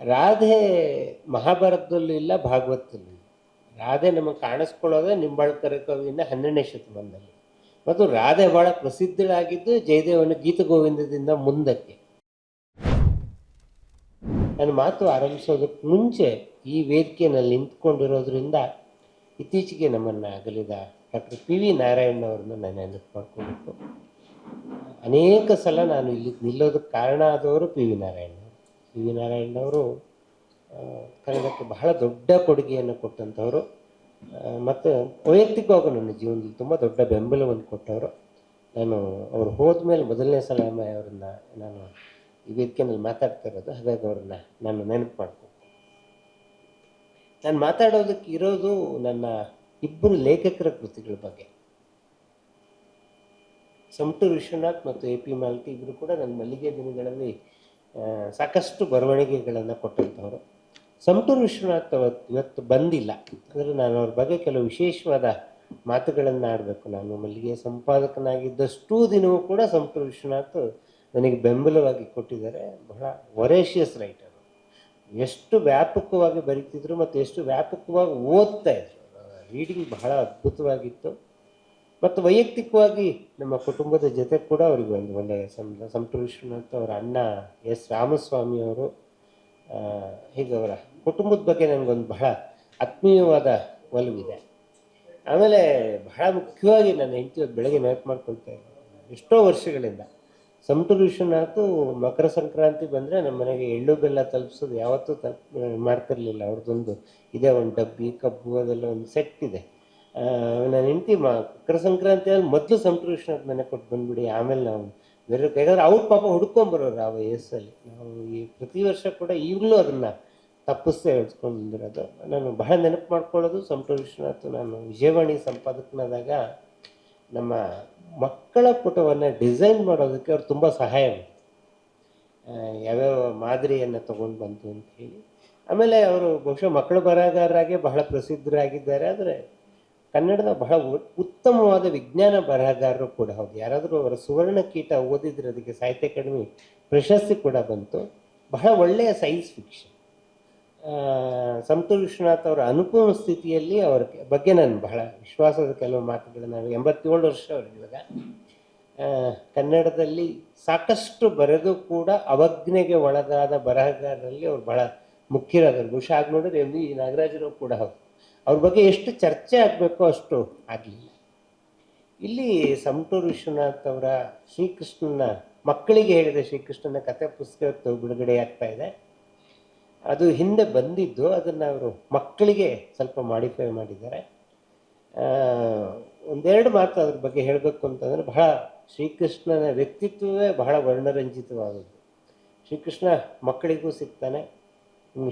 ರಾಧೆ ಮಹಾಭಾರತದಲ್ಲೂ ಇಲ್ಲ, ಭಾಗವತದಲ್ಲೂ ಇಲ್ಲ. ರಾಧೆ ನಮಗೆ ಕಾಣಿಸ್ಕೊಳ್ಳೋದೇ ನಿಂಬಾಳ್ಕರ ಕವಿಯಿಂದ ಹನ್ನೆರಡನೇ ಶತಮಾನದಲ್ಲಿ. ಮತ್ತು ರಾಧೆ ಬಹಳ ಪ್ರಸಿದ್ಧಳಾಗಿದ್ದು ಜಯದೇವನ ಗೀತ ಗೋವಿಂದದಿಂದ ಮುಂದಕ್ಕೆ. ನನ್ನ ಮಾತು ಆರಂಭಿಸೋದಕ್ಕೆ ಮುಂಚೆ ಈ ವೇದಿಕೆಯಲ್ಲಿ ನಿಂತ್ಕೊಂಡಿರೋದ್ರಿಂದ ಇತ್ತೀಚೆಗೆ ನಮ್ಮನ್ನು ಅಗಲಿದ ಡಾಕ್ಟರ್ ಪಿ ವಿ ನಾರಾಯಣ್ ಅವ್ರನ್ನ ನಾನು ನೆನಪು ಮಾಡ್ಕೊಬೇಕು. ಅನೇಕ ಸಲ ನಾನು ಇಲ್ಲಿ ನಿಲ್ಲೋದಕ್ಕೆ ಕಾರಣ ಆದವರು P V Narayan P V Narayan ಅವರು ಕನ್ನಡಕ್ಕೆ ಬಹಳ ದೊಡ್ಡ ಕೊಡುಗೆಯನ್ನು ಕೊಟ್ಟಂಥವರು. ಮತ್ತು ವೈಯಕ್ತಿಕವಾಗಿ ನನ್ನ ಜೀವನದಲ್ಲಿ ತುಂಬ ದೊಡ್ಡ ಬೆಂಬಲವನ್ನು ಕೊಟ್ಟವರು. ನಾನು ಅವ್ರು ಹೋದ್ಮೇಲೆ ಮೊದಲನೇ ಸಲ ಅವರನ್ನ ನಾನು ಈ ವೇದಿಕೆಯಲ್ಲಿ ಮಾತಾಡ್ತಾ ಇರೋದು, ಹಾಗಾಗಿ ಅವ್ರನ್ನ ನಾನು ನೆನಪು ಮಾಡ್ತೀನಿ ನಾನು ಮಾತಾಡೋದಕ್ಕೆ ಇರೋದು ನನ್ನ ಇಬ್ಬರು ಲೇಖಕರ ಕೃತಿಗಳ ಬಗ್ಗೆ. ಸಮಟೂರು ವಿಶ್ವನಾಥ್ ಮತ್ತು ಎ ಪಿ ಮಾಲ್ತಿ ಇಬ್ಬರು ಕೂಡ ನನ್ನ ಮಲ್ಲಿಗೆ ದಿನಗಳಲ್ಲಿ ಸಾಕಷ್ಟು ಬರವಣಿಗೆಗಳನ್ನು ಕೊಟ್ಟಂಥವ್ರು ಸಂತೂರು ವಿಶ್ವನಾಥ್ ಇವತ್ತು ಬಂದಿಲ್ಲ. ಅಂದರೆ ನಾನು ಅವ್ರ ಬಗ್ಗೆ ಕೆಲವು ವಿಶೇಷವಾದ ಮಾತುಗಳನ್ನು ಆಡಬೇಕು. ನಾನು ಮಲ್ಲಿಗೆ ಸಂಪಾದಕನಾಗಿದ್ದಷ್ಟು ದಿನವೂ ಕೂಡ ಸಂತೂರು ವಿಶ್ವನಾಥ್ ನನಗೆ ಬೆಂಬಲವಾಗಿ ಕೊಟ್ಟಿದ್ದಾರೆ. ಬಹಳ ವರೇಷಿಯಸ್ ರೈಟರ್ ಎಷ್ಟು ವ್ಯಾಪಕವಾಗಿ ಬರೀತಿದ್ರು ಮತ್ತು ಎಷ್ಟು ವ್ಯಾಪಕವಾಗಿ ಓದ್ತಾ ಇದ್ರು. ರೀಡಿಂಗ್ ಬಹಳ ಅದ್ಭುತವಾಗಿತ್ತು. ಮತ್ತು ವೈಯಕ್ತಿಕವಾಗಿ ನಮ್ಮ ಕುಟುಂಬದ ಜೊತೆ ಕೂಡ ಅವರಿಗೆ ಒಂದು ಒಳ್ಳೆಯ ಸಂ ಸಂಟೂರು ಅಂತ ಅವರ ಅಣ್ಣ ಎಸ್ ರಾಮಸ್ವಾಮಿ ಅವರು ಹೀಗೆ ಅವರ ಕುಟುಂಬದ ಬಗ್ಗೆ ನನಗೊಂದು ಬಹಳ ಆತ್ಮೀಯವಾದ ಒಲವಿದೆ. ಆಮೇಲೆ ಬಹಳ ಮುಖ್ಯವಾಗಿ ನನ್ನ ಹೆಂಡತಿ ಬೆಳಗ್ಗೆ ನೆನಪು ಮಾಡ್ಕೊಳ್ತಾ ಇದ್ದೆ ಎಷ್ಟೋ ವರ್ಷಗಳಿಂದ ವಿಶ್ವನಾಥ್ ಮಕರ ಸಂಕ್ರಾಂತಿ ಬಂದರೆ ನಮ್ಮ ಮನೆಗೆ ಎಳ್ಳು ಬೆಲ್ಲ ತಲುಪಿಸೋದು ಯಾವತ್ತೂ ತಲುಪ ಮಾಡ್ತಿರ್ಲಿಲ್ಲ. ಅವ್ರದ್ದೊಂದು ಇದೆ, ಒಂದು ಡಬ್ಬಿ, ಕಬ್ಬು, ಅದೆಲ್ಲ ಒಂದು ಸೆಟ್ ಇದೆ. ನನ್ನ ಹೆಂಡತಿ ಮಕರ ಸಂಕ್ರಾಂತಿಯಲ್ಲಿ ಮೊದಲು ವಿಶ್ವನಾಥ್ ಮನೆ ಕೊಟ್ಟು ಬಂದ್ಬಿಡಿ ಆಮೇಲೆ ನಾವು ಬೇರೆ ಯಾಕಂದ್ರೆ ಅವ್ರ ಪಾಪ ಹುಡ್ಕೊಂಬರೋರು ಆ ವಯಸ್ಸಲ್ಲಿ. ನಾವು ಈ ಪ್ರತಿ ವರ್ಷ ಕೂಡ ಈಗಲೂ ಅದನ್ನು ತಪ್ಪಿಸ್ತೇ ಹೇಳ್ಕೊಂಡು ಬಂದಿರೋದು ನಾನು ಬಹಳ ನೆನಪು ಮಾಡ್ಕೊಳ್ಳೋದು ವಿಶ್ವನಾಥ್ ನಾನು ವಿಜಯವಾಣಿ ಸಂಪಾದಕನಾದಾಗ ನಮ್ಮ ಮಕ್ಕಳ ಪುಟವನ್ನು ಡಿಸೈನ್ ಮಾಡೋದಕ್ಕೆ ಅವ್ರು ತುಂಬ ಸಹಾಯ ಮಾಡಿದ್ರು. ಆ, ಯಾವ್ಯಾವ ಮಾದರಿಯನ್ನು ತೊಗೊಂಡು ಬಂತು ಅಂತ ಹೇಳಿ. ಆಮೇಲೆ ಅವರು ಬಹುಶಃ ಮಕ್ಕಳು ಬರಹಗಾರರಾಗಿ ಬಹಳ ಪ್ರಸಿದ್ಧರಾಗಿದ್ದಾರೆ. ಆದರೆ ಕನ್ನಡದ ಬಹಳ ಉತ್ತಮವಾದ ವಿಜ್ಞಾನ ಬರಹಗಾರರು ಕೂಡ ಹೌದು. ಯಾರಾದರೂ ಅವರ ಸುವರ್ಣ ಕೀಟ ಓದಿದ್ರೆ ಅದಕ್ಕೆ ಸಾಹಿತ್ಯ ಅಕಾಡೆಮಿ ಪ್ರಶಸ್ತಿ ಕೂಡ ಬಂತು. ಬಹಳ ಒಳ್ಳೆಯ ಸೈನ್ಸ್ ಫಿಕ್ಷನ್ ಸಂತೋಷ್ ವಿಶ್ವನಾಥ್ ಅವರ ಅನುಪಮ ಸ್ಥಿತಿಯಲ್ಲಿ ಅವ್ರ ಬಗ್ಗೆ ನಾನು ಬಹಳ ವಿಶ್ವಾಸದ ಕೆಲವು ಮಾತುಗಳು ನಾನು ಎಂಬತ್ತೇಳು ವರ್ಷ ಇವಾಗ ಕನ್ನಡದಲ್ಲಿ ಸಾಕಷ್ಟು ಬರೆದು ಕೂಡ ಅವಜ್ಞೆಗೆ ಒಳಗಾದ ಬರಹಗಾರರಲ್ಲಿ ಅವ್ರು ಬಹಳ ಮುಖ್ಯರಾದರು ಬಹುಶಃ ಆಗಿ ನೋಡಿದ್ರೆ ಎಂ ವಿ ನಾಗರಾಜರಾವ್ ಕೂಡ ಹೌದು. ಅವ್ರ ಬಗ್ಗೆ ಎಷ್ಟು ಚರ್ಚೆ ಆಗಬೇಕೋ ಅಷ್ಟು ಆಗಲಿಲ್ಲ ಇಲ್ಲಿ ಸಮಟೂರು ವಿಶ್ವನಾಥ್ ಅವರ ಶ್ರೀಕೃಷ್ಣನ, ಮಕ್ಕಳಿಗೆ ಹೇಳಿದ ಶ್ರೀಕೃಷ್ಣನ ಕಥೆ ಪುಸ್ತಕ ಬಿಡುಗಡೆ ಆಗ್ತಾ ಇದೆ. ಅದು ಹಿಂದೆ ಬಂದಿದ್ದು, ಅದನ್ನು ಅವರು ಮಕ್ಕಳಿಗೆ ಸ್ವಲ್ಪ ಮಾಡಿಫೈ ಮಾಡಿದ್ದಾರೆ. ಒಂದೆರಡು ಮಾತು ಅದ್ರ ಬಗ್ಗೆ ಹೇಳಬೇಕು ಅಂತಂದರೆ ಬಹಳ ಶ್ರೀಕೃಷ್ಣನ ವ್ಯಕ್ತಿತ್ವವೇ ಬಹಳ ವರ್ಣರಂಜಿತವಾದದ್ದು. ಶ್ರೀಕೃಷ್ಣ ಮಕ್ಕಳಿಗೂ ಸಿಗ್ತಾನೆ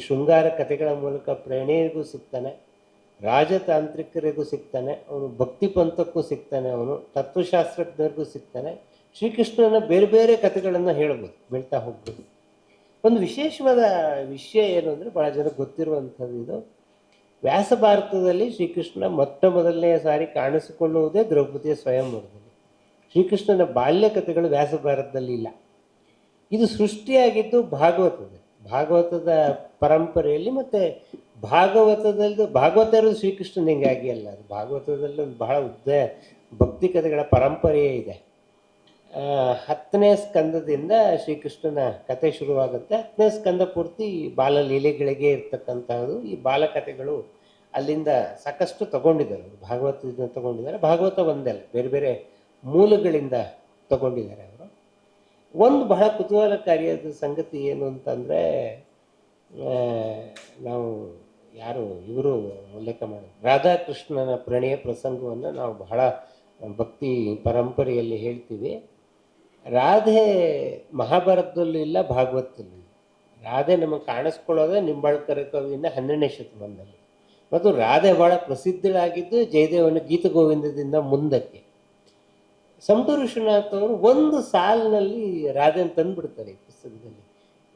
ಶೃಂಗಾರ ಕಥೆಗಳ ಮೂಲಕ ಪ್ರೇಣೆಯರಿಗೂ ಸಿಗ್ತಾನೆ. ರಾಜತಾಂತ್ರಿಕರಿಗೂ ಸಿಗ್ತಾನೆ, ಅವನು ಭಕ್ತಿ ಪಂಥಕ್ಕೂ ಸಿಗ್ತಾನೆ, ಅವನು ತತ್ವಶಾಸ್ತ್ರಜ್ಞರಿಗೂ ಸಿಗ್ತಾನೆ. ಶ್ರೀಕೃಷ್ಣನ ಬೇರೆ ಬೇರೆ ಕಥೆಗಳನ್ನು ಹೇಳ್ಬೋದು, ಬೆಳ್ತಾ ಹೋಗ್ಬೋದು. ಒಂದು ವಿಶೇಷವಾದ ವಿಷಯ ಏನು ಅಂದರೆ ಭಾಳ ಜನ ಗೊತ್ತಿರುವಂಥದ್ದು ಇದು. ವ್ಯಾಸ ಭಾರತದಲ್ಲಿ ಶ್ರೀಕೃಷ್ಣ ಮೊಟ್ಟ ಮೊದಲನೆಯ ಸಾರಿ ಕಾಣಿಸಿಕೊಳ್ಳುವುದೇ ದ್ರೌಪದಿಯ ಸ್ವಯಂವರದಲ್ಲಿ. ಶ್ರೀಕೃಷ್ಣನ ಬಾಲ್ಯ ಕಥೆಗಳು ವ್ಯಾಸ ಭಾರತದಲ್ಲಿ ಇಲ್ಲ. ಇದು ಸೃಷ್ಟಿಯಾಗಿದ್ದು ಭಾಗವತದಲ್ಲಿ. ಭಾಗವತದ ಪರಂಪರೆಯಲ್ಲಿ ಮತ್ತು ಭಾಗವತದಲ್ಲಿ ಭಾಗವತ ಇರೋದು ಶ್ರೀಕೃಷ್ಣನ ಹಿಂಗಾಗಿ ಅಲ್ಲ ಭಾಗವತದಲ್ಲಿ ಒಂದು ಬಹಳ ಉದ್ದ ಭಕ್ತಿ ಕಥೆಗಳ ಪರಂಪರೆಯೇ ಇದೆ. ಹತ್ತನೇ ಸ್ಕಂದದಿಂದ ಶ್ರೀಕೃಷ್ಣನ ಕತೆ ಶುರುವಾಗುತ್ತೆ. ಹತ್ತನೇ ಸ್ಕಂದ ಪೂರ್ತಿ ಬಾಲಲೀಲೆಗಳಿಗೆ ಇರ್ತಕ್ಕಂತಹದ್ದು, ಈ ಬಾಲಕಥೆಗಳು ಅಲ್ಲಿಂದ ಸಾಕಷ್ಟು ತಗೊಂಡಿದ್ದಾರೆ. ಭಾಗವತದಿಂದ ತಗೊಂಡಿದ್ದಾರೆ. ಭಾಗವತ ಒಂದೇ ಅಲ್ಲ ಬೇರೆ ಬೇರೆ ಮೂಲಗಳಿಂದ ತಗೊಂಡಿದ್ದಾರೆ ಒಂದು ಬಹಳ ಕುತೂಹಲಕಾರಿಯಾದ ಸಂಗತಿ ಏನು ಅಂತಂದರೆ ನಾವು ಯಾರು ಇವರು ಉಲ್ಲೇಖ ಮಾಡಿದ್ರು ರಾಧಾಕೃಷ್ಣನ ಪ್ರಣಯ ಪ್ರಸಂಗವನ್ನು ನಾವು ಬಹಳ ಭಕ್ತಿ ಪರಂಪರೆಯಲ್ಲಿ ಹೇಳ್ತೀವಿ. ರಾಧೆ ಮಹಾಭಾರತದಲ್ಲೂ ಇಲ್ಲ, ಭಾಗವತದಲ್ಲಿ. ರಾಧೆ ನಮಗೆ ಕಾಣಿಸ್ಕೊಳ್ಳೋದೇ ನಿಂಬಾಳ್ಕರ ಕವಿಯಿಂದ ಹನ್ನೆರಡನೇ ಶತಮಾನದಲ್ಲಿ. ಮತ್ತು ರಾಧೆ ಬಹಳ ಪ್ರಸಿದ್ಧಳಾಗಿದ್ದು ಜಯದೇವನ ಗೀತ ಗೋವಿಂದದಿಂದ ಮುಂದಕ್ಕೆ. ಸಮಟೂರು ವಿಶ್ವನಾಥ್ ಅವರು ಒಂದು ಸಾಲಿನಲ್ಲಿ ರಾಧೆನ ತಂದುಬಿಡ್ತಾರೆ ಈ ಪುಸ್ತಕದಲ್ಲಿ.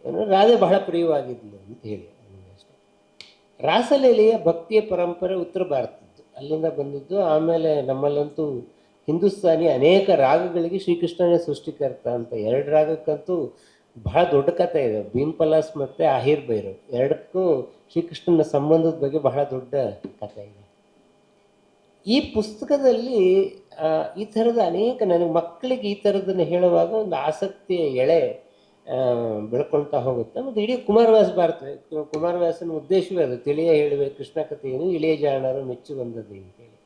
ಏನಂದರೆ ರಾಧೆ ಬಹಳ ಪ್ರಿಯವಾಗಿದ್ಲು ಅಂತ ಹೇಳಿ ಅಷ್ಟೇ. ರಾಸಲೀಲೆಯ ಭಕ್ತಿಯ ಪರಂಪರೆ ಉತ್ತರ ಭಾರತದ್ದು. ಅಲ್ಲಿಂದ ಬಂದಿದ್ದು, ಆಮೇಲೆ ನಮ್ಮಲ್ಲಂತೂ ಹಿಂದೂಸ್ತಾನಿ ಅನೇಕ ರಾಗಗಳಿಗೆ ಶ್ರೀಕೃಷ್ಣನೇ ಸೃಷ್ಟಿಕರ್ತ ಅಂತ. ಎರಡು ರಾಗಕ್ಕಂತೂ ಬಹಳ ದೊಡ್ಡ ಕಥೆ ಇದೆ. ಭೀಮ್ ಪಲಾಸ್ ಮತ್ತು ಆಹಿರ್ ಭೈರವ್. ಎರಡಕ್ಕೂ ಶ್ರೀಕೃಷ್ಣನ ಸಂಬಂಧದ ಬಗ್ಗೆ ಬಹಳ ದೊಡ್ಡ ಕಥೆ ಇದೆ. ಈ ಪುಸ್ತಕದಲ್ಲಿ ಈ ಥರದ ಅನೇಕ ನನಗೆ ಮಕ್ಕಳಿಗೆ ಈ ಥರದನ್ನು ಹೇಳುವಾಗ ಒಂದು ಆಸಕ್ತಿಯ ಎಳೆ ಬೆಳ್ಕೊಳ್ತಾ ಹೋಗುತ್ತೆ. ಮತ್ತು ಇಡೀ ಕುಮಾರವ್ಯಾಸ ಭಾರತ, ಕುಮಾರವ್ಯಾಸನ ಉದ್ದೇಶವೇ ಅದು. ತಿಳಿಯ ಹೇಳುವೆ, ಕೃಷ್ಣ ಕಥೆಯನ್ನು ಇಳಿಯ ಜಾಣರು ಮೆಚ್ಚು ಬಂದದ್ದು ಅಂತೇಳಿ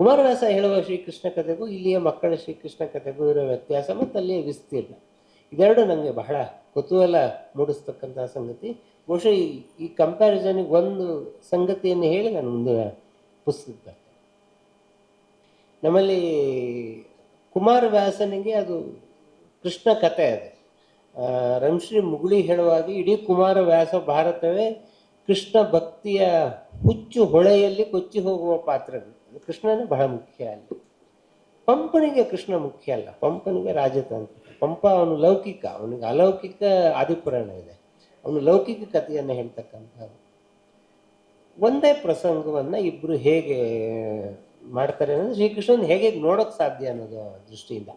ಕುಮಾರವ್ಯಾಸ ಹೇಳುವ ಶ್ರೀಕೃಷ್ಣ ಕಥೆಗೂ, ಇಲ್ಲಿಯ ಮಕ್ಕಳ ಶ್ರೀಕೃಷ್ಣ ಕಥೆಗೂ ಇರೋ ವ್ಯತ್ಯಾಸ ಮತ್ತು ಅಲ್ಲಿಯ ವಿಸ್ತೀರ್ಣ. ಇದೆರಡು ನನಗೆ ಬಹಳ ಕುತೂಹಲ ಮೂಡಿಸ್ತಕ್ಕಂಥ ಸಂಗತಿ. ಬಹುಶಃ ಈ ಈ ಕಂಪ್ಯಾರಿಸನ್ಗೆ ಒಂದು ಸಂಗತಿಯನ್ನು ಹೇಳಿ ನಾನು ಮುಂದಿನ ಪುಸ್ತಕ ನಮ್ಮಲ್ಲಿ ಕುಮಾರವ್ಯಾಸನಿಗೆ ಅದು ಕೃಷ್ಣ ಕಥೆ ಅದು. ರಂಶ್ರೀ ಮುಗುಳಿ ಹೇಳುವಾಗ ಇಡೀ ಕುಮಾರವ್ಯಾಸ ಭಾರತವೇ ಕೃಷ್ಣ ಭಕ್ತಿಯ ಹುಚ್ಚು ಹೊಳೆಯಲ್ಲಿ ಕೊಚ್ಚಿ ಹೋಗುವ ಪಾತ್ರಗಳು ಕೃಷ್ಣನೇ ಬಹಳ ಮುಖ್ಯ ಅಲ್ಲಿ. ಪಂಪನಿಗೆ ಕೃಷ್ಣ ಮುಖ್ಯ ಅಲ್ಲ. ಪಂಪನಿಗೆ ರಾಜತಂತ್ರ. ಪಂಪ ಅವನು ಲೌಕಿಕ, ಅವನಿಗೆ ಅಲೌಕಿಕ ಆದಿಪುರಾಣ ಇದೆ. ಅವನು ಲೌಕಿಕ ಕಥೆಯನ್ನು ಹೇಳ್ತಕ್ಕಂಥದ್ದು. ಒಂದೇ ಪ್ರಸಂಗವನ್ನು ಇಬ್ಬರು ಹೇಗೆ ಮಾಡ್ತಾರೆ ಅಂದರೆ ಶ್ರೀಕೃಷ್ಣನ ಹೇಗೆ ನೋಡೋಕ್ಕೆ ಸಾಧ್ಯ ಅನ್ನೋದು ದೃಷ್ಟಿಯಿಂದ.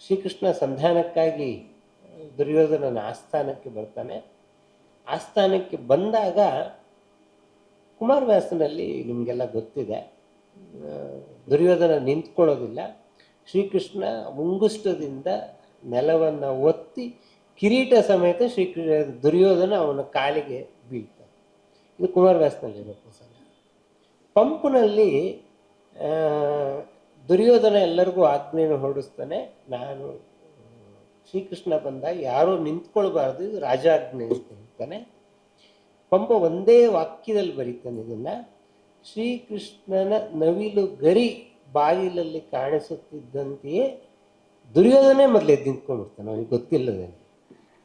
ಶ್ರೀಕೃಷ್ಣ ಸಂಧಾನಕ್ಕಾಗಿ ದುರ್ಯೋಧನನ ಆಸ್ಥಾನಕ್ಕೆ ಬರ್ತಾನೆ. ಆಸ್ಥಾನಕ್ಕೆ ಬಂದಾಗ ಕುಮಾರವ್ಯಾಸನಲ್ಲಿ ನಿಮಗೆಲ್ಲ ಗೊತ್ತಿದೆ ದುರ್ಯೋಧನ ನಿಂತ್ಕೊಳ್ಳೋದಿಲ್ಲ. ಶ್ರೀಕೃಷ್ಣ ಮುಂಗುಷ್ಟದಿಂದ ನೆಲವನ್ನು ಒತ್ತಿ ಕಿರೀಟ ಸಮೇತ ಶ್ರೀಕೃಷ್ಣ ದುರ್ಯೋಧನ ಅವನ ಕಾಲಿಗೆ ಬೀಳ್ತಾನೆ. ಇದು ಕುಮಾರವ್ಯಾಸನಲ್ಲಿರೋ ಪ್ರಸಂಗ. ಪಂಪನಲ್ಲಿ ದುರ್ಯೋಧನ ಎಲ್ಲರಿಗೂ ಆಜ್ಞೆಯನ್ನು ಹೊರಡಿಸ್ತಾನೆ. ನಾನು, ಶ್ರೀಕೃಷ್ಣ ಬಂದಾಗ ಯಾರೂ ನಿಂತ್ಕೊಳ್ಬಾರ್ದು, ಇದು ರಾಜಾಜ್ಞೆ ಅಂತ ಹೇಳ್ತಾನೆ. ಪಂಪ ಒಂದೇ ವಾಕ್ಯದಲ್ಲಿ ಬರೀತಾನೆ ಇದನ್ನು, ಶ್ರೀಕೃಷ್ಣನ ನವಿಲು ಗರಿ ಬಾಗಿಲಲ್ಲಿ ಕಾಣಿಸುತ್ತಿದ್ದಂತೆಯೇ ದುರ್ಯೋಧನೆ ಮೊದಲೇ ನಿಂತ್ಕೊಂಡು ನಿಂತ್ಕೊಂಡ್ಬಿಡ್ತಾನೆ ಅವನಿಗೆ ಗೊತ್ತಿಲ್ಲದೆ.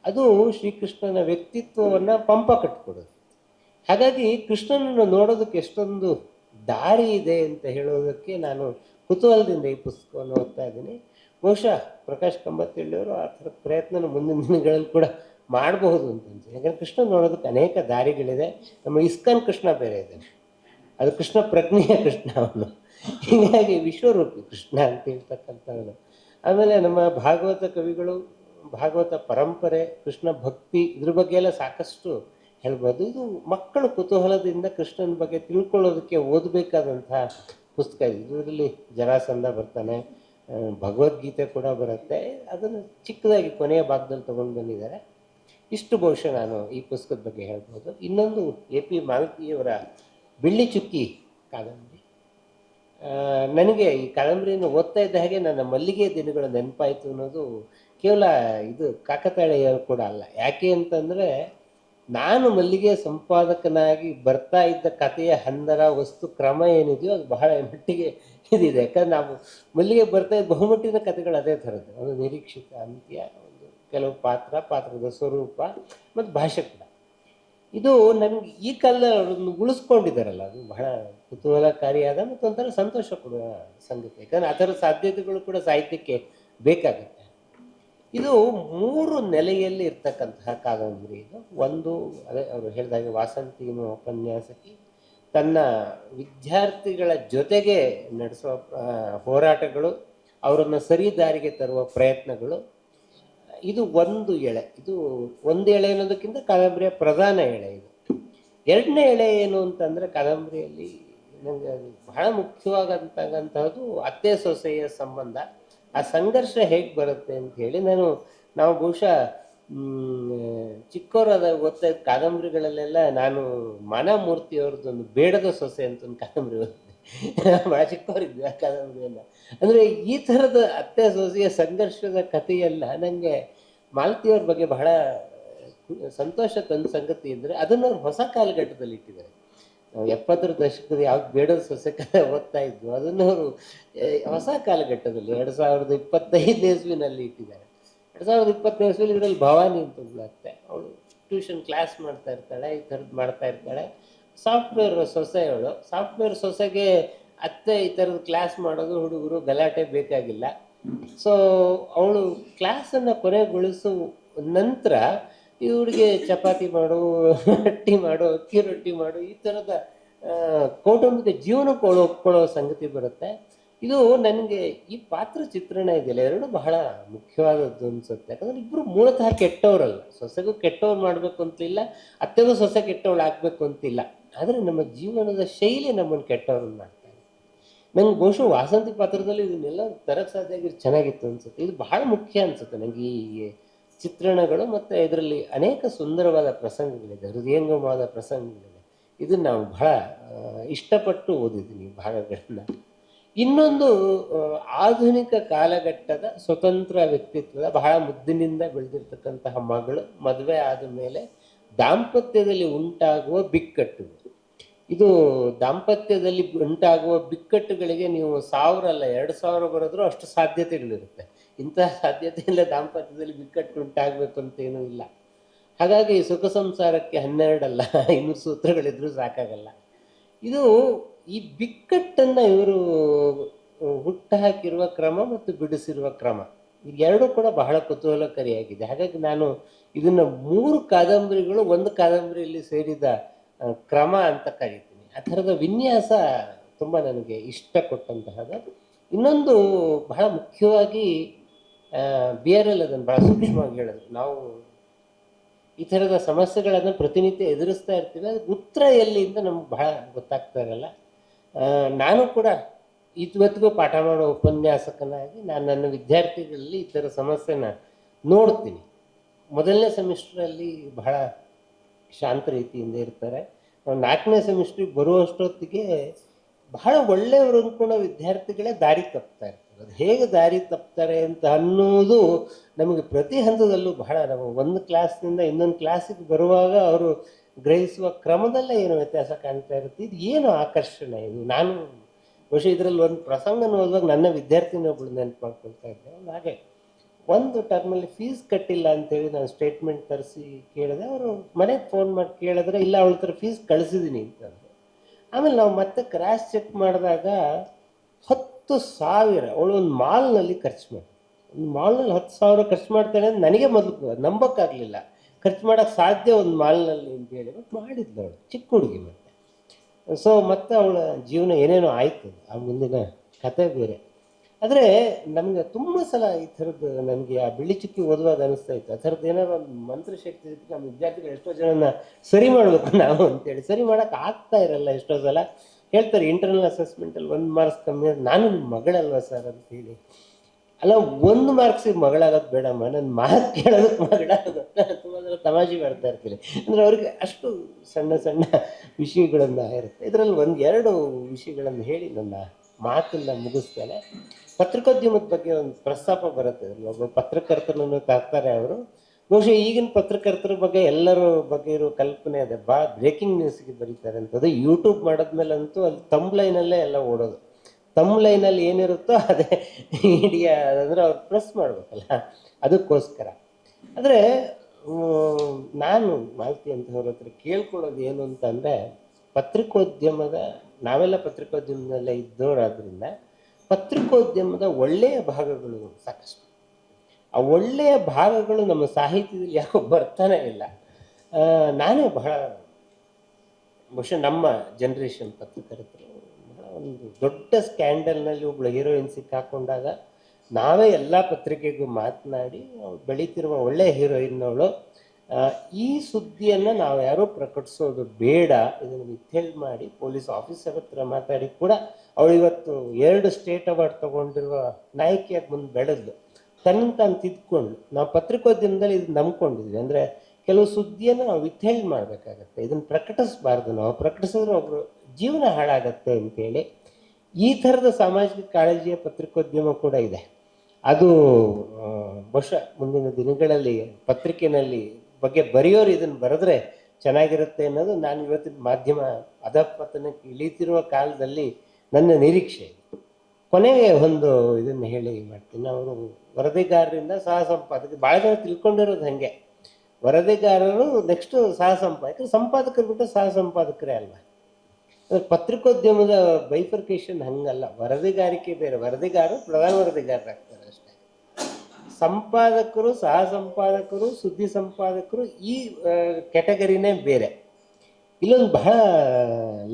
ಅದು ಶ್ರೀಕೃಷ್ಣನ ವ್ಯಕ್ತಿತ್ವವನ್ನು ಪಂಪ ಕಟ್ಕೊಡೋದು. ಹಾಗಾಗಿ ಕೃಷ್ಣನನ್ನು ನೋಡೋದಕ್ಕೆ ಎಷ್ಟೊಂದು ದಾರಿ ಇದೆ ಅಂತ ಹೇಳೋದಕ್ಕೆ ನಾನು ಕುತೂಹಲದಿಂದ ಈ ಪುಸ್ತಕವನ್ನು ಓದ್ತಾ ಇದ್ದೀನಿ. ಬಹುಶಃ ಪ್ರಕಾಶ್ ಕಂಬತ್ತಳ್ಳಿಯವರು ಆ ಥರ ಪ್ರಯತ್ನ ಮುಂದಿನ ದಿನಗಳಲ್ಲಿ ಕೂಡ ಮಾಡಬಹುದು ಅಂತ ಅನ್ಸುತ್ತೆ. ಯಾಕಂದರೆ ಕೃಷ್ಣ ನೋಡೋದಕ್ಕೆ ಅನೇಕ ದಾರಿಗಳಿದೆ. ನಮ್ಮ ಇಸ್ಕಾನ್ ಕೃಷ್ಣ ಬೇರೆ ಇದೆ. ಅದು ಕೃಷ್ಣ ಪ್ರಜ್ಞೆಯ ಕೃಷ್ಣ ಅವನು. ಹೀಗಾಗಿ ವಿಶ್ವರೂಪಿ ಕೃಷ್ಣ ಅಂತ ಹೇಳ್ತಕ್ಕಂಥವನು. ಆಮೇಲೆ ನಮ್ಮ ಭಾಗವತ ಕವಿಗಳು, ಭಾಗವತ ಪರಂಪರೆ, ಕೃಷ್ಣ ಭಕ್ತಿ ಇದ್ರ ಬಗ್ಗೆ ಎಲ್ಲ ಸಾಕಷ್ಟು ಹೇಳ್ಬೋದು. ಇದು ಮಕ್ಕಳು ಕುತೂಹಲದಿಂದ ಕೃಷ್ಣನ ಬಗ್ಗೆ ತಿಳ್ಕೊಳ್ಳೋದಕ್ಕೆ ಓದಬೇಕಾದಂತಹ ಪುಸ್ತಕ ಇದು. ಇದರಲ್ಲಿ ಜರಾಸಂದ ಬರ್ತಾನೆ ಭಗವದ್ಗೀತೆ ಕೂಡ ಬರುತ್ತೆ. ಅದನ್ನು ಚಿಕ್ಕದಾಗಿ ಕೊನೆಯ ಭಾಗದಲ್ಲಿ ತೊಗೊಂಡು ಬಂದಿದ್ದಾರೆ. ಇಷ್ಟು ಬಹುಶಃ ನಾನು ಈ ಪುಸ್ತಕದ ಬಗ್ಗೆ ಹೇಳ್ಬೋದು. ಇನ್ನೊಂದು ಎ ಪಿ ಮಾಲತಿಯವರ ಬೆಳ್ಳಿ ಚುಕ್ಕಿ ಕಾದಂಬರಿ. ನನಗೆ ಈ ಕಾದಂಬರಿಯನ್ನು ಓದ್ತಾ ಇದ್ದ ಹಾಗೆ ನನ್ನ ಮಲ್ಲಿಗೆ ದಿನಗಳ ನೆನಪಾಯಿತು ಅನ್ನೋದು ಕೇವಲ ಇದು ಕಾಕತಾಳೆಯವರು ಕೂಡ ಅಲ್ಲ. ಯಾಕೆ ಅಂತಂದರೆ ನಾನು ಮಲ್ಲಿಗೆ ಸಂಪಾದಕನಾಗಿ ಬರ್ತಾ ಇದ್ದ ಕಥೆಯ ಹಂದರ ವಸ್ತು ಕ್ರಮ ಏನಿದೆಯೋ ಅದು ಬಹಳ ಮಟ್ಟಿಗೆ ಇದಿದೆ. ಯಾಕಂದ್ರೆ ನಾವು ಮಲ್ಲಿಗೆ ಬರ್ತಾ ಇದ್ದ ಬಹುಮಟ್ಟಿನ ಕಥೆಗಳು ಅದೇ ಥರದ್ದು. ಒಂದು ನಿರೀಕ್ಷಿತ, ಅಂತ್ಯ, ಒಂದು ಕೆಲವು ಪಾತ್ರ, ಪಾತ್ರದ ಸ್ವರೂಪ, ಮತ್ತು ಭಾಷೆ ಕೂಡ. ಇದು ನನಗೆ ಈ ಕಾಲದಲ್ಲಿ ಉಳಿಸ್ಕೊಂಡಿದ್ದಾರಲ್ಲ, ಅದು ಬಹಳ ಕುತೂಹಲಕಾರಿಯಾದ ಮತ್ತು ಒಂಥರ ಸಂತೋಷ ಕೊಡುವ ಸಂಗತಿ. ಯಾಕಂದ್ರೆ ಆ ಥರ ಸಾಧ್ಯತೆಗಳು ಕೂಡ ಸಾಹಿತ್ಯಕ್ಕೆ ಬೇಕಾಗುತ್ತೆ. ಇದು ಮೂರು ನೆಲೆಯಲ್ಲಿ ಇರ್ತಕ್ಕಂತಹ ಕಾದಂಬರಿ ಇದು. ಒಂದು, ಅದೇ ಅವರು ಹೇಳಿದಾಗೆ ವಾಸಂತಿ ಉಪನ್ಯಾಸಕಿ ತನ್ನ ವಿದ್ಯಾರ್ಥಿಗಳ ಜೊತೆಗೆ ನಡೆಸುವ ಹೋರಾಟಗಳು, ಅವರನ್ನು ಸರಿ ದಾರಿಗೆ ತರುವ ಪ್ರಯತ್ನಗಳು, ಇದು ಒಂದು ಎಳೆ. ಇದು ಒಂದು ಎಳೆ ಅನ್ನೋದಕ್ಕಿಂತ ಕಾದಂಬರಿಯ ಪ್ರಧಾನ ಎಳೆ ಇದು. ಎರಡನೇ ಎಳೆ ಏನು ಅಂತಂದರೆ ಕಾದಂಬರಿಯಲ್ಲಿ ನನಗೆ ಬಹಳ ಮುಖ್ಯವಾಗಂತಕ್ಕಂಥದ್ದು ಅತ್ತೆ ಸೊಸೆಯ ಸಂಬಂಧ. ಆ ಸಂಘರ್ಷ ಹೇಗೆ ಬರುತ್ತೆ ಅಂತ ಹೇಳಿ ನಾನು, ನಾವು ಬಹುಶಃ ಚಿಕ್ಕವರಾದ ಇದ್ದ ಕಾದಂಬರಿಗಳಲ್ಲೆಲ್ಲ ನಾನು ಮನಮೂರ್ತಿ ಅವ್ರದ್ದೊಂದು ಬೇಡದ ಸೊಸೆ ಅಂತ ಒಂದು ಕಾದಂಬರಿ ಓದಿದ್ದೆ ಭಾಳ ಚಿಕ್ಕವರಿದ್ವಿ ಆ ಕಾದಂಬರಿಯನ್ನು. ಅಂದರೆ ಈ ಥರದ ಅತ್ತೆ ಸೊಸೆಯ ಸಂಘರ್ಷದ ಕಥೆಯೆಲ್ಲ ನನಗೆ ಮಾಲತಿಯವ್ರ ಬಗ್ಗೆ ಬಹಳ ಸಂತೋಷ ತಂದ ಸಂಗತಿ ಅಂದರೆ ಅದನ್ನು ಅವ್ರು ಹೊಸ ಕಾಲಘಟ್ಟದಲ್ಲಿ ಇಟ್ಟಿದ್ದಾರೆ. ಎಪ್ಪತ್ತರ ದಶಕದ ಯಾವ್ದು ಬೇಡದ ಸೊಸೆ ಕಥೆ ಓದ್ತಾ ಇದ್ವು, ಅದನ್ನು ಅವರು ಹೊಸ ಕಾಲಘಟ್ಟದಲ್ಲಿ ಎರಡು ಸಾವಿರದ ಇಪ್ಪತ್ತೈದನೇ ಇಸ್ವಿನಲ್ಲಿ ಇಟ್ಟಿದ್ದಾರೆ. ಎರಡು ಸಾವಿರದ ಇಪ್ಪತ್ತನೇ ಇಸ್ವಿಲಿ ಇದರಲ್ಲಿ ಭವಾನಿ ಅಂತ ಅತ್ತೆ ಅವಳು ಟ್ಯೂಷನ್ ಕ್ಲಾಸ್ ಮಾಡ್ತಾ ಇರ್ತಾಳೆ, ಈ ಥರದ್ದು ಮಾಡ್ತಾ ಇರ್ತಾಳೆ. ಸಾಫ್ಟ್ವೇರ್ ಸೊಸೆ ಅವಳು. ಸಾಫ್ಟ್ವೇರ್ ಸೊಸೆಗೆ ಅತ್ತೆ ಈ ಥರದ ಕ್ಲಾಸ್ ಮಾಡೋದು ಹುಡುಗರು ಗಲಾಟೆ ಬೇಕಾಗಿಲ್ಲ. ಸೊ ಅವಳು ಕ್ಲಾಸನ್ನು ಕೊನೆಗೊಳಿಸುವ ನಂತರ ಇವಳಿಗೆ ಚಪಾತಿ ಮಾಡು, ರೊಟ್ಟಿ ಮಾಡು, ಅಕ್ಕಿ ರೊಟ್ಟಿ ಮಾಡು, ಈ ಥರದ ಕೌಟುಂಬಿಕ ಜೀವನ ಕೊಡೋ ಸಂಗತಿ ಬರುತ್ತೆ. ಇದು ನನಗೆ ಈ ಪಾತ್ರ ಚಿತ್ರಣ ಇದೆಯಲ್ಲ, ಎರಡು ಬಹಳ ಮುಖ್ಯವಾದದ್ದು ಅನ್ಸುತ್ತೆ. ಯಾಕಂದ್ರೆ ಇಬ್ಬರು ಮೂಲತಃ ಕೆಟ್ಟವರಲ್ಲ. ಸೊಸೆಗೂ ಕೆಟ್ಟವ್ರು ಮಾಡಬೇಕು ಅಂತಿಲ್ಲ, ಅತ್ತೆಗೂ ಸೊಸೆ ಕೆಟ್ಟವಳು ಆಗ್ಬೇಕು ಅಂತಿಲ್ಲ. ಆದರೆ ನಮ್ಮ ಜೀವನದ ಶೈಲಿ ನಮ್ಮನ್ನು ಕೆಟ್ಟವ್ರನ್ನ ಮಾಡ್ತಾರೆ ನಂಗೆ ಬಹುಶಃ ವಾಸಂತಿ ಪಾತ್ರದಲ್ಲಿ ಇದನ್ನೆಲ್ಲ ತರಕ್ಕೆ ಸಾಧ್ಯ ಆಗಿರೋ ಚೆನ್ನಾಗಿತ್ತು ಅನ್ಸುತ್ತೆ. ಇದು ಬಹಳ ಮುಖ್ಯ ಅನ್ಸುತ್ತೆ ನನಗೆ ಈ ಚಿತ್ರಣಗಳು ಮತ್ತು ಇದರಲ್ಲಿ ಅನೇಕ ಸುಂದರವಾದ ಪ್ರಸಂಗಗಳಿದೆ, ಹೃದಯಂಗಮವಾದ ಪ್ರಸಂಗಗಳಿದೆ. ಇದನ್ನು ನಾವು ಬಹಳ ಇಷ್ಟಪಟ್ಟು ಓದಿದ್ದೀನಿ ಭಾಗಗಳನ್ನು. ಇನ್ನೊಂದು ಆಧುನಿಕ ಕಾಲಘಟ್ಟದ ಸ್ವತಂತ್ರ ವ್ಯಕ್ತಿತ್ವದ ಬಹಳ ಮುದ್ದಿನಿಂದ ಬೆಳೆದಿರ್ತಕ್ಕಂತಹ ಮಗಳು ಮದುವೆ ಆದ ಮೇಲೆ ದಾಂಪತ್ಯದಲ್ಲಿ ಉಂಟಾಗುವ ಬಿಕ್ಕಟ್ಟು ಇದು ದಾಂಪತ್ಯದಲ್ಲಿ ಉಂಟಾಗುವ ಬಿಕ್ಕಟ್ಟುಗಳಿಗೆ ನೀವು ಸಾವಿರ ಅಲ್ಲ, ಎರಡು ಸಾವಿರ ಬರೆದ್ರೂ ಅಷ್ಟು ಸಾಧ್ಯತೆಗಳಿರುತ್ತೆ. ಇಂತಹ ಸಾಧ್ಯತೆಯಿಂದ ದಾಂಪತ್ಯದಲ್ಲಿ ಬಿಕ್ಕಟ್ಟು ಉಂಟಾಗಬೇಕು ಅಂತ ಏನೂ ಇಲ್ಲ. ಹಾಗಾಗಿ ಸುಖ ಸಂಸಾರಕ್ಕೆ ಹನ್ನೆರಡಲ್ಲ, ಇನ್ನು ಸೂತ್ರಗಳಿದ್ರೂ ಸಾಕಾಗಲ್ಲ. ಇದು ಈ ಬಿಕ್ಕಟ್ಟನ್ನು ಇವರು ಹುಟ್ಟು ಹಾಕಿರುವ ಕ್ರಮ ಮತ್ತು ಬಿಡಿಸಿರುವ ಕ್ರಮ. ಎರಡೂ ಕೂಡ ಬಹಳ ಕುತೂಹಲಕಾರಿಯಾಗಿದೆ. ಹಾಗಾಗಿ ನಾನು ಇದನ್ನು ಮೂರು ಕಾದಂಬರಿಗಳು ಒಂದು ಕಾದಂಬರಿಯಲ್ಲಿ ಸೇರಿದ ಕ್ರಮ ಅಂತ ಕರಿತೀನಿ. ಆ ಥರದ ವಿನ್ಯಾಸ ತುಂಬ ನನಗೆ ಇಷ್ಟ ಕೊಟ್ಟಂತಹದ್ದು ಇನ್ನೊಂದು ಬಹಳ ಮುಖ್ಯವಾಗಿ ಬಿ ಆರ್ ಎಲ್ ಅದನ್ನು ಭಾಳ ಸೂಕ್ಷ್ಮವಾಗಿ ಹೇಳೋದು. ನಾವು ಈ ಥರದ ಸಮಸ್ಯೆಗಳನ್ನು ಪ್ರತಿನಿತ್ಯ ಎದುರಿಸ್ತಾ ಇರ್ತೀವಿ. ಅದಕ್ಕೆ ಉತ್ತರ ಎಲ್ಲಿ ಅಂತ ನಮ್ಗೆ ಬಹಳ ಗೊತ್ತಾಗ್ತಾ ಇರಲ್ಲ. ನಾನು ಕೂಡ ಇವತ್ತಿಗೂ ಪಾಠ ಮಾಡೋ ಉಪನ್ಯಾಸಕನಾಗಿ ನಾನು ನನ್ನ ವಿದ್ಯಾರ್ಥಿಗಳಲ್ಲಿ ಈ ಥರ ಸಮಸ್ಯೆನ ನೋಡ್ತೀನಿ. ಮೊದಲನೇ ಸೆಮಿಸ್ಟ್ರಲ್ಲಿ ಬಹಳ ಶಾಂತ ರೀತಿಯಿಂದ ಇರ್ತಾರೆ. ನಾಲ್ಕನೇ ಸೆಮಿಸ್ಟ್ರಿಗೆ ಬರುವಷ್ಟೊತ್ತಿಗೆ ಬಹಳ ಒಳ್ಳೆಯವರು ಕೂಡ ವಿದ್ಯಾರ್ಥಿಗಳೇ ದಾರಿ ತಪ್ತಾ ಇರ್ತಾರೆ. ಅದು ಹೇಗೆ ದಾರಿ ತಪ್ತಾರೆ ಅಂತ ಅನ್ನೋದು ನಮಗೆ ಪ್ರತಿ ಹಂತದಲ್ಲೂ ಬಹಳ ನಾವು ಒಂದು ಕ್ಲಾಸ್ನಿಂದ ಇನ್ನೊಂದು ಕ್ಲಾಸಿಗೆ ಬರುವಾಗ ಅವರು ಗ್ರಹಿಸುವ ಕ್ರಮದಲ್ಲೇ ಏನು ವ್ಯತ್ಯಾಸ ಕಾಣ್ತಾ ಇರುತ್ತೆ. ಇದು ಏನು ಆಕರ್ಷಣೆ? ಇದು ನಾನು ಬಹುಶಃ ಇದರಲ್ಲಿ ಒಂದು ಪ್ರಸಂಗ ಓದುವಾಗ ನನ್ನ ವಿದ್ಯಾರ್ಥಿನೊಬ್ಳು ನೆನಪು ಮಾಡ್ಕೊಳ್ತಾ ಇದ್ದೆ. ಅವ್ನು ಹಾಗೆ ಒಂದು ಟರ್ಮಲ್ಲಿ ಫೀಸ್ ಕಟ್ಟಿಲ್ಲ ಅಂತೇಳಿ ನಾನು ಸ್ಟೇಟ್ಮೆಂಟ್ ತರಿಸಿ ಕೇಳಿದೆ. ಅವರು ಮನೆಗೆ ಫೋನ್ ಮಾಡಿ ಕೇಳಿದ್ರೆ ಇಲ್ಲ, ಅವಳ ಹತ್ರ ಫೀಸ್ ಕಳಿಸಿದ್ದೀನಿ ಅಂತ ಆಮೇಲೆ ನಾವು ಮತ್ತೆ ಕ್ರಾಸ್ ಚೆಕ್ ಮಾಡಿದಾಗ ಹತ್ತು ಸಾವಿರ, ಅವಳು ಒಂದು ಮಾಲ್ನಲ್ಲಿ ಖರ್ಚು ಮಾಡಿ. ಒಂದು ಮಾಲ್ನಲ್ಲಿ ಹತ್ತು ಸಾವಿರ ಖರ್ಚು ಮಾಡ್ತಾಳೆ ಅಂತ ನನಗೆ ಮೊದಲು ನಂಬಕ್ಕಾಗಲಿಲ್ಲ. ಖರ್ಚು ಮಾಡೋಕ್ಕೆ ಸಾಧ್ಯ ಒಂದು ಮಾಲ್ನಲ್ಲಿ ಅಂತ ಹೇಳಿ ಮತ್ತೆ ಮಾಡಿದ್ಲು ಅವಳು, ಚಿಕ್ಕ ಹುಡುಗಿ ಮತ್ತೆ. ಸೊ ಮತ್ತೆ ಅವಳ ಜೀವನ ಏನೇನೋ ಆಯಿತು, ಆ ಮುಂದಿನ ಕತೆ ಬೇರೆ. ಆದರೆ ನಮಗೆ ತುಂಬ ಸಲ ಈ ಥರದ್ದು ನನಗೆ ಆ ಬಿಳಿ ಚುಕ್ಕಿ ಓದುವಾಗ ಅನಿಸ್ತಾ ಇತ್ತು. ಆ ಥರದ್ದು ಏನಾದ್ರು ಒಂದು ಮಂತ್ರಶಕ್ತಿ ಶಕ್ತಿ ನಮ್ಮ ವಿದ್ಯಾರ್ಥಿಗಳು ಎಷ್ಟೋ ಜನನ ಸರಿ ಮಾಡಬೇಕು ನಾವು ಅಂತೇಳಿ ಸರಿ ಮಾಡೋಕ್ಕೆ ಆಗ್ತಾ ಇರಲ್ಲ ಎಷ್ಟೋ ಸಲ. ಹೇಳ್ತಾರೆ ಇಂಟರ್ನಲ್ ಅಸೆಸ್ಮೆಂಟಲ್ಲಿ ಒಂದು ಮಾರ್ಕ್ಸ್ ಕಮ್ಮಿ ಆದ್ರೆ ನಾನು ನಿಮ್ಮ ಮಗಳಲ್ವಾ ಸರ್ ಅಂತ ಹೇಳಿ. ಅಲ್ಲ, ಒಂದು ಮಾರ್ಕ್ಸಿಗೆ ಮಗಳಾಗೋದು ಬೇಡಮ್ಮ ನನ್ನ ಮಾರ್ಕ್ ಕೇಳೋದಕ್ಕೆ ಮಗಳಾಗೋದು ತುಂಬ ತಮಾಷೆ ಮಾಡ್ತಾ ಇರ್ತೀನಿ. ಅಂದರೆ ಅವ್ರಿಗೆ ಅಷ್ಟು ಸಣ್ಣ ಸಣ್ಣ ವಿಷಯಗಳನ್ನು ಇರುತ್ತೆ. ಇದರಲ್ಲಿ ಒಂದು ಎರಡು ವಿಷಯಗಳನ್ನು ಹೇಳಿ ನನ್ನ ಮಾತನ್ನ ಮುಗಿಸ್ತೇನೆ. ಪತ್ರಿಕೋದ್ಯಮದ ಬಗ್ಗೆ ಒಂದು ಪ್ರಸ್ತಾಪ ಬರುತ್ತೆ. ಒಬ್ಬ ಪತ್ರಕರ್ತನನ್ನು ತರ್ತಾರೆ ಅವರು. ಬಹುಶಃ ಈಗಿನ ಪತ್ರಕರ್ತರ ಬಗ್ಗೆ ಎಲ್ಲರ ಬಗ್ಗೆ ಇರೋ ಕಲ್ಪನೆ ಅದೇ. ಬಾ ಬ್ರೇಕಿಂಗ್ ನ್ಯೂಸ್ಗೆ ಬರೀತಾರೆ ಅಂತದ್ದು. ಯೂಟ್ಯೂಬ್ ಮಾಡಿದ್ಮೇಲಂತೂ ಅಲ್ಲಿ ತಮ್ ಲೈನಲ್ಲೇ ಎಲ್ಲ ಓಡೋದು. ತಮ್ ಲೈನಲ್ಲಿ ಏನಿರುತ್ತೋ ಅದೇ ಮೀಡಿಯಾ ಅಂದರೆ ಅವ್ರು ಪ್ರೆಸ್ ಮಾಡಬೇಕಲ್ಲ. ಅದಕ್ಕೋಸ್ಕರ. ಆದರೆ ನಾನು ಮಾಲ್ತಿ ಅಂತವ್ರ ಹತ್ರ ಕೇಳ್ಕೊಳ್ಳೋದು ಏನು ಅಂತಂದರೆ ಪತ್ರಿಕೋದ್ಯಮದ, ನಾವೆಲ್ಲ ಪತ್ರಿಕೋದ್ಯಮದಲ್ಲೇ ಇದ್ದವರಾದ್ರಿಂದ ಪತ್ರಿಕೋದ್ಯಮದ ಒಳ್ಳೆಯ ಭಾಗಗಳು ಸಾಕಷ್ಟು. ಆ ಒಳ್ಳೆಯ ಭಾಗಗಳು ನಮ್ಮ ಸಾಹಿತ್ಯದಲ್ಲಿ ಯಾಕೋ ಬರ್ತಾನೆ ಇಲ್ಲ. ನಾನು ಬಹಳ ಬಹುಶಃ ನಮ್ಮ ಜನ್ರೇಷನ್ ಪತ್ರಕರ್ತರು ಒಂದು ದೊಡ್ಡ ಸ್ಕ್ಯಾಂಡಲ್ನಲ್ಲಿ ಒಬ್ಳು ಹೀರೋಯಿನ್ ಸಿಕ್ಕಾಕೊಂಡಾಗ ನಾವೇ ಎಲ್ಲ ಪತ್ರಿಕೆಗೂ ಮಾತನಾಡಿ ಬೆಳೀತಿರುವ ಒಳ್ಳೆಯ ಹೀರೋಯಿನ್ನವಳು ಈ ಸುದ್ದಿಯನ್ನು ನಾವು ಯಾರೂ ಪ್ರಕಟಿಸೋದು ಬೇಡ. ಇದನ್ನು ವಿಥೆಲ್ಡ್ ಮಾಡಿ ಪೊಲೀಸ್ ಆಫೀಸರ್ ಹತ್ರ ಮಾತಾಡಿ ಕೂಡ ಅವಳು ಇವತ್ತು ಎರಡು ಸ್ಟೇಟ್ ಅವಾರ್ಡ್ ತಗೊಂಡಿರುವ ನಾಯಕಿಯಾಗಿ ಮುಂದೆ ಬೆಳೆದ್ಲು. ತನ್ನ ತಾನು ತಿದ್ಕೊಂಡು ನಾವು ಪತ್ರಿಕೋದ್ಯಮದಲ್ಲಿ ಇದು ನಂಬ್ಕೊಂಡಿದ್ವಿ. ಅಂದರೆ ಕೆಲವು ಸುದ್ದಿಯನ್ನು ನಾವು ವಿಥೆಲ್ಡ್ ಮಾಡಬೇಕಾಗತ್ತೆ. ಇದನ್ನು ಪ್ರಕಟಿಸಬಾರ್ದು. ನಾವು ಪ್ರಕಟಿಸಿದ್ರೆ ಒಬ್ಬರು ಜೀವನ ಹಾಳಾಗತ್ತೆ ಅಂತೇಳಿ ಈ ಥರದ ಸಾಮಾಜಿಕ ಕಾಳಜಿಯ ಪತ್ರಿಕೋದ್ಯಮ ಕೂಡ ಇದೆ. ಅದು ಬಹುಶಃ ಮುಂದಿನ ದಿನಗಳಲ್ಲಿ ಪತ್ರಿಕೆಯಲ್ಲಿ ಬಗ್ಗೆ ಬರೆಯೋರು ಇದನ್ನು ಬರೆದ್ರೆ ಚೆನ್ನಾಗಿರುತ್ತೆ ಅನ್ನೋದು ನಾನು ಇವತ್ತಿನ ಮಾಧ್ಯಮ ಅಧಪತನಕ್ಕೆ ಇಳಿತಿರುವ ಕಾಲದಲ್ಲಿ ನನ್ನ ನಿರೀಕ್ಷೆ. ಕೊನೆಗೆ ಒಂದು ಇದನ್ನು ಹೇಳಿ ಮಾಡ್ತೀನಿ. ಅವರು ವರದಿಗಾರರಿಂದ ಸಹ ಸಂಪಾದಕ ಭಾಳ ಜನ ತಿಳ್ಕೊಂಡಿರೋದು ಹಾಗೆ. ವರದಿಗಾರರು ನೆಕ್ಸ್ಟ್ ಸಹ ಸಂಪಾದಕರು ಸಂಪಾದಕರು ಬಿಟ್ಟು ಸಹ ಸಂಪಾದಕರೇ ಅಲ್ವಾ? ಪತ್ರಿಕೋದ್ಯಮದ ಬೈಫರ್ಕೇಶನ್ ಹಂಗಲ್ಲ. ವರದಿಗಾರಿಕೆ ಬೇರೆ. ವರದಿಗಾರರು ಪ್ರಧಾನ ವರದಿಗಾರರಾಗ್ತಾರೆ ಅಷ್ಟೇ. ಸಂಪಾದಕರು, ಸಹ ಸಂಪಾದಕರು, ಸುದ್ದಿ ಸಂಪಾದಕರು ಈ ಕ್ಯಾಟಗರಿನೇ ಬೇರೆ. ಇಲ್ಲೊಂದು ಬಹಳ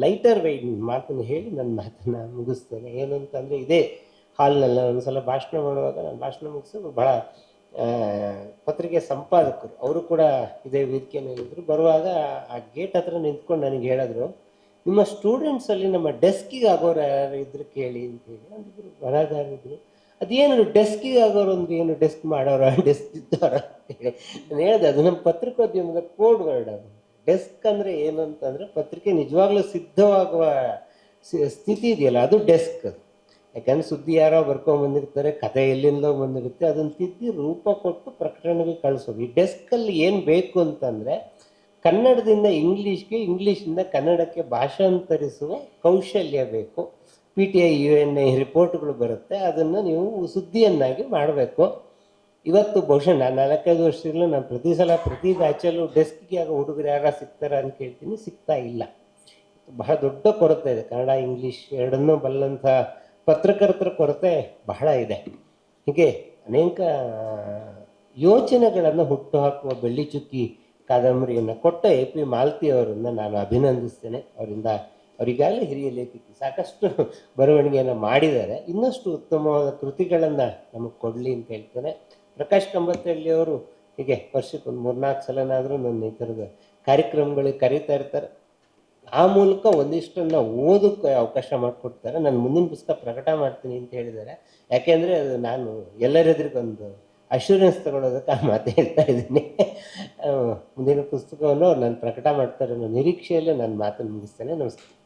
ಲೈಟರ್ ವೈಟ್ ಮಾತನ್ನು ಹೇಳಿ ನನ್ನ ಮಾತನ್ನು ಮುಗಿಸ್ತೇನೆ. ಏನಂತಂದರೆ ಇದೇ ಹಾಲ್ನಲ್ಲಿ ಒಂದು ಸಲ ಭಾಷಣ ಮಾಡುವಾಗ ನಾನು ಭಾಷಣ ಮುಗಿಸೋದು ಬಹಳ ಪತ್ರಿಕೆ ಸಂಪಾದಕರು. ಅವರು ಕೂಡ ಇದೇ ವೇದಿಕೆಯಲ್ಲಿದ್ದರು ಬರುವಾಗ ಆ ಗೇಟ್ ಹತ್ರ ನಿಂತ್ಕೊಂಡು ನನಗೆ ಹೇಳಿದ್ರು, ನಿಮ್ಮ ಸ್ಟೂಡೆಂಟ್ಸಲ್ಲಿ ನಮ್ಮ ಡೆಸ್ಕಿಗೆ ಆಗೋರು ಯಾರು ಇದ್ರು ಕೇಳಿ ಅಂತ ಹೇಳಿ. ಅಂದಿದ್ರು ಬರಹಗಾರರಿದ್ರು ಅದೇನು ಡೆಸ್ಕಿಗೆ ಆಗೋರು ಅಂದ್ರೆ ಏನು ಡೆಸ್ಕ್ ಮಾಡೋರ? ಡೆಸ್ಕ್ ಇದ್ದವರ? ಅಂತೇಳಿ ನಾನು ಹೇಳಿದೆ, ಅದು ನಮ್ಮ ಪತ್ರಿಕೋದ್ಯಮದ ಕೋಡ್ ವರ್ಡ್ ಅದು. ಡೆಸ್ಕ್ ಅಂದರೆ ಏನು ಅಂತಂದರೆ ಪತ್ರಿಕೆ ನಿಜವಾಗ್ಲೂ ಸಿದ್ಧವಾಗುವ ಸ್ಥಿತಿ ಇದೆಯಲ್ಲ, ಅದು ಡೆಸ್ಕ್. ಯಾಕಂದ್ರೆ ಸುದ್ದಿ ಯಾರೋ ಬರ್ಕೊಂಡ್ ಬಂದಿರ್ತಾರೆ, ಕತೆ ಎಲ್ಲಿಂದ ಬಂದಿರುತ್ತೆ, ಅದನ್ನ ತಿದ್ದಿ ರೂಪ ಕೊಟ್ಟು ಪ್ರಕಟಣೆಗೆ ಕಳಿಸೋದು. ಈ ಡೆಸ್ಕಲ್ಲಿ ಏನು ಬೇಕು ಅಂತಂದರೆ ಕನ್ನಡದಿಂದ ಇಂಗ್ಲೀಷ್ಗೆ ಇಂಗ್ಲೀಷಿಂದ ಕನ್ನಡಕ್ಕೆ ಭಾಷಾಂತರಿಸುವ ಕೌಶಲ್ಯ ಬೇಕು. P T I, U N I ರಿಪೋರ್ಟ್ಗಳು ಬರುತ್ತೆ, ಅದನ್ನು ನೀವು ಸುದ್ದಿಯನ್ನಾಗಿ ಮಾಡಬೇಕು. ಇವತ್ತು ಬಹುಶಃ ನಾನು ನಾಲ್ಕೈದು ವರ್ಷದಲ್ಲೂ ನಾನು ಪ್ರತಿ ಸಲ ಪ್ರತಿ ಬ್ಯಾಚಲ್ಲೂ ಡೆಸ್ಕ್ಗೆ ಆಗ ಹುಡುಗರು ಯಾರ ಸಿಗ್ತಾರ ಅಂತ ಕೇಳ್ತೀನಿ. ಸಿಗ್ತಾ ಇಲ್ಲ. ಬಹಳ ದೊಡ್ಡ ಕೊರತೆ ಇದೆ. ಕನ್ನಡ, ಇಂಗ್ಲೀಷ್ ಎರಡನ್ನೂ ಬಲ್ಲಂಥ ಪತ್ರಕರ್ತರ ಕೊರತೆ ಬಹಳ ಇದೆ. ಹೀಗೆ ಅನೇಕ ಯೋಚನೆಗಳನ್ನು ಹುಟ್ಟುಹಾಕುವ ಬೆಳ್ಳಿ ಚುಕ್ಕಿ ಕಾದಂಬರಿಯನ್ನು ಕೊಟ್ಟ ಎ. ಪಿ. ಮಾಲ್ತಿ ಅವರನ್ನು ನಾನು ಅಭಿನಂದಿಸ್ತೇನೆ. ಅವರಿಂದ ಅವರಿಗಾಗಲೇ ಹಿರಿಯ ಲೇಖಕಿ ಸಾಕಷ್ಟು ಬರವಣಿಗೆಯನ್ನು ಮಾಡಿದ್ದಾರೆ. ಇನ್ನಷ್ಟು ಉತ್ತಮವಾದ ಕೃತಿಗಳನ್ನು ನಮಗೆ ಕೊಡಲಿ ಅಂತ ಹೇಳ್ತೇನೆ. ಪ್ರಕಾಶ್ ಕಂಬತ್ತಳ್ಳಿ ಅವರು ಹೀಗೆ ವರ್ಷಕ್ಕೆ ಒಂದು ಮೂರ್ನಾಲ್ಕು ಸಲನಾದರೂ ನನ್ನ ಈ ಥರದ ಕಾರ್ಯಕ್ರಮಗಳಿಗೆ ಕರೀತಾ ಇರ್ತಾರೆ. ಆ ಮೂಲಕ ಒಂದಿಷ್ಟನ್ನು ಓದೋಕ್ಕೆ ಅವಕಾಶ ಮಾಡಿಕೊಡ್ತಾರೆ. ನಾನು ಮುಂದಿನ ಪುಸ್ತಕ ಪ್ರಕಟ ಮಾಡ್ತೀನಿ ಅಂತ ಹೇಳಿದ್ದಾರೆ. ಯಾಕೆಂದರೆ ಅದು ನಾನು ಎಲ್ಲರೆದುರಿಗೊಂದು ಅಶ್ಯೂರೆನ್ಸ್ ತಗೊಳ್ಳೋದಕ್ಕೆ ಆ ಮಾತು ಹೇಳ್ತಾ ಇದ್ದೀನಿ. ಮುಂದಿನ ಪುಸ್ತಕವನ್ನು ನಾನು ಪ್ರಕಟ ಮಾಡ್ತಾರೆ ಅನ್ನೋ ನಿರೀಕ್ಷೆಯಲ್ಲೇ ನಾನು ಮಾತನ್ನು ಮುಗಿಸ್ತೇನೆ. ನಮಸ್ಕಾರ